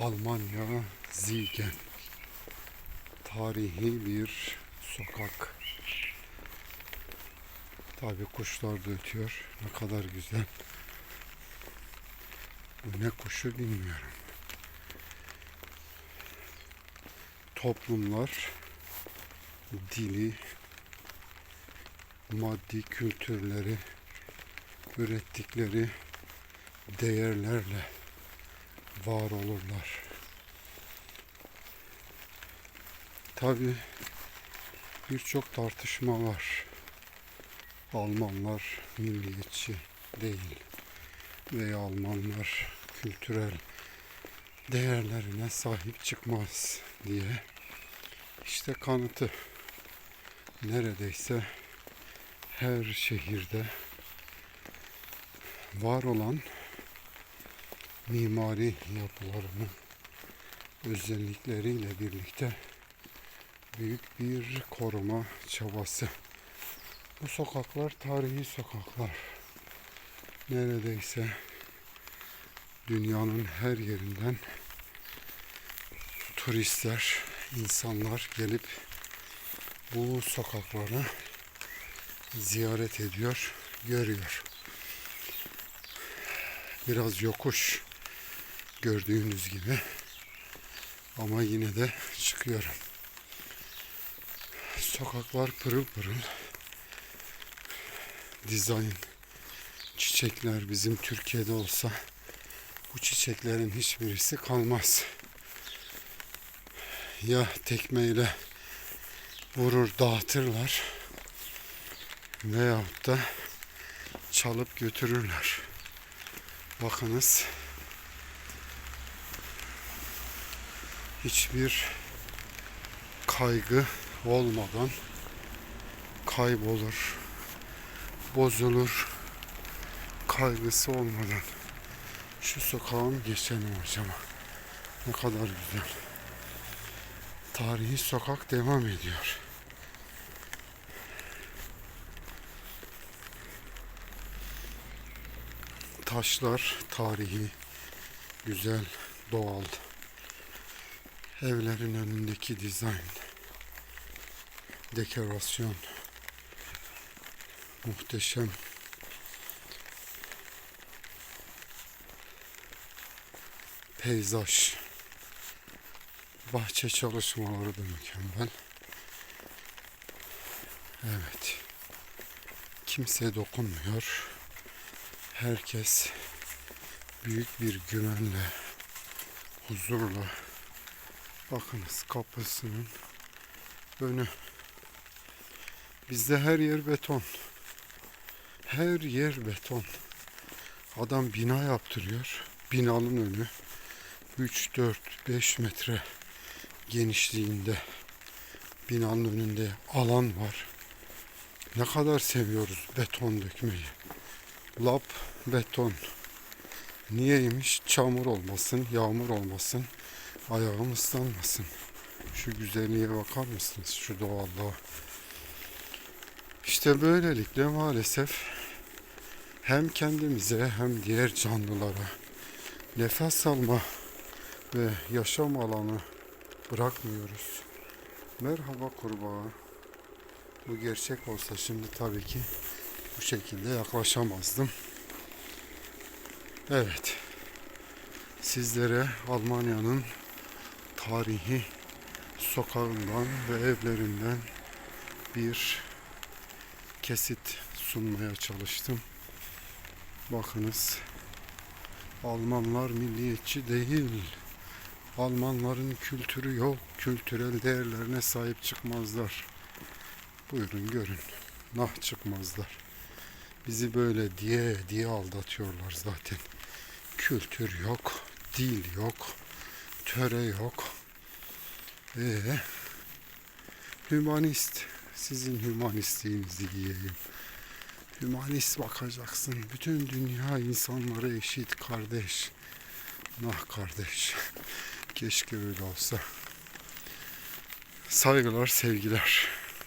Almanya Ziegen. Tarihi bir sokak. Tabi kuşlar da ötüyor. Ne kadar güzel. Bu ne kuşu bilmiyorum. Toplumlar dili, maddi kültürleri, ürettikleri değerlerle var olurlar. Tabi birçok tartışma var. Almanlar milliyetçi değil veya Almanlar kültürel değerlerine sahip çıkmaz diye işte kanıtı neredeyse her şehirde var olan mimari yapılarının özellikleriyle birlikte büyük bir koruma çabası. Bu sokaklar tarihi sokaklar. Neredeyse dünyanın her yerinden turistler, insanlar gelip bu sokakları ziyaret ediyor, görüyor. Biraz yokuş gördüğünüz gibi ama yine de çıkıyorum. Sokaklar pırıl pırıl. Dizayn çiçekler bizim Türkiye'de olsa bu çiçeklerin hiçbirisi kalmaz. Ya tekmeyle vurur dağıtırlar veyahut da çalıp götürürler. Bakınız hiçbir kaygı olmadan kaybolur, bozulur, kaygısı olmadan. Şu sokağın geçelim acaba. Ne kadar güzel. Tarihi sokak devam ediyor. Taşlar tarihi, güzel, doğal. Evlerin önündeki dizayn, dekorasyon muhteşem. Peyzaj, bahçe çalışmaları da mükemmel. Evet. Kimse dokunmuyor. Herkes büyük bir güvenle, huzurla bakınız kapısının önü. Bizde her yer beton. Her yer beton. Adam bina yaptırıyor. Binanın önü 3, 4, 5 metre genişliğinde binanın önünde alan var. Ne kadar seviyoruz beton dökmeyi. Lap beton. Niyeymiş? Çamur olmasın, yağmur olmasın, ayağım ıslanmasın. Şu güzelliğe bakar mısınız? Şu doğallığa. İşte böylelikle maalesef hem kendimize hem diğer canlılara nefes alma ve yaşam alanı bırakmıyoruz. Merhaba kurbağa. Bu gerçek olsa şimdi tabii ki bu şekilde yaklaşamazdım. Evet. Sizlere Almanya'nın tarihi sokağından ve evlerinden bir kesit sunmaya çalıştım. Bakınız Almanlar milliyetçi değil. Almanların kültürü yok. Kültürel değerlerine sahip çıkmazlar. Buyurun görün. Nah çıkmazlar. Bizi böyle diye diye aldatıyorlar zaten. Kültür yok, dil yok, töre yok. Ee, hümanist. Sizin hümanistliğinizi yiyeyim. Hümanist bakacaksın. Bütün dünya insanları eşit kardeş. Nah kardeş. Keşke öyle olsa. Saygılar, sevgiler.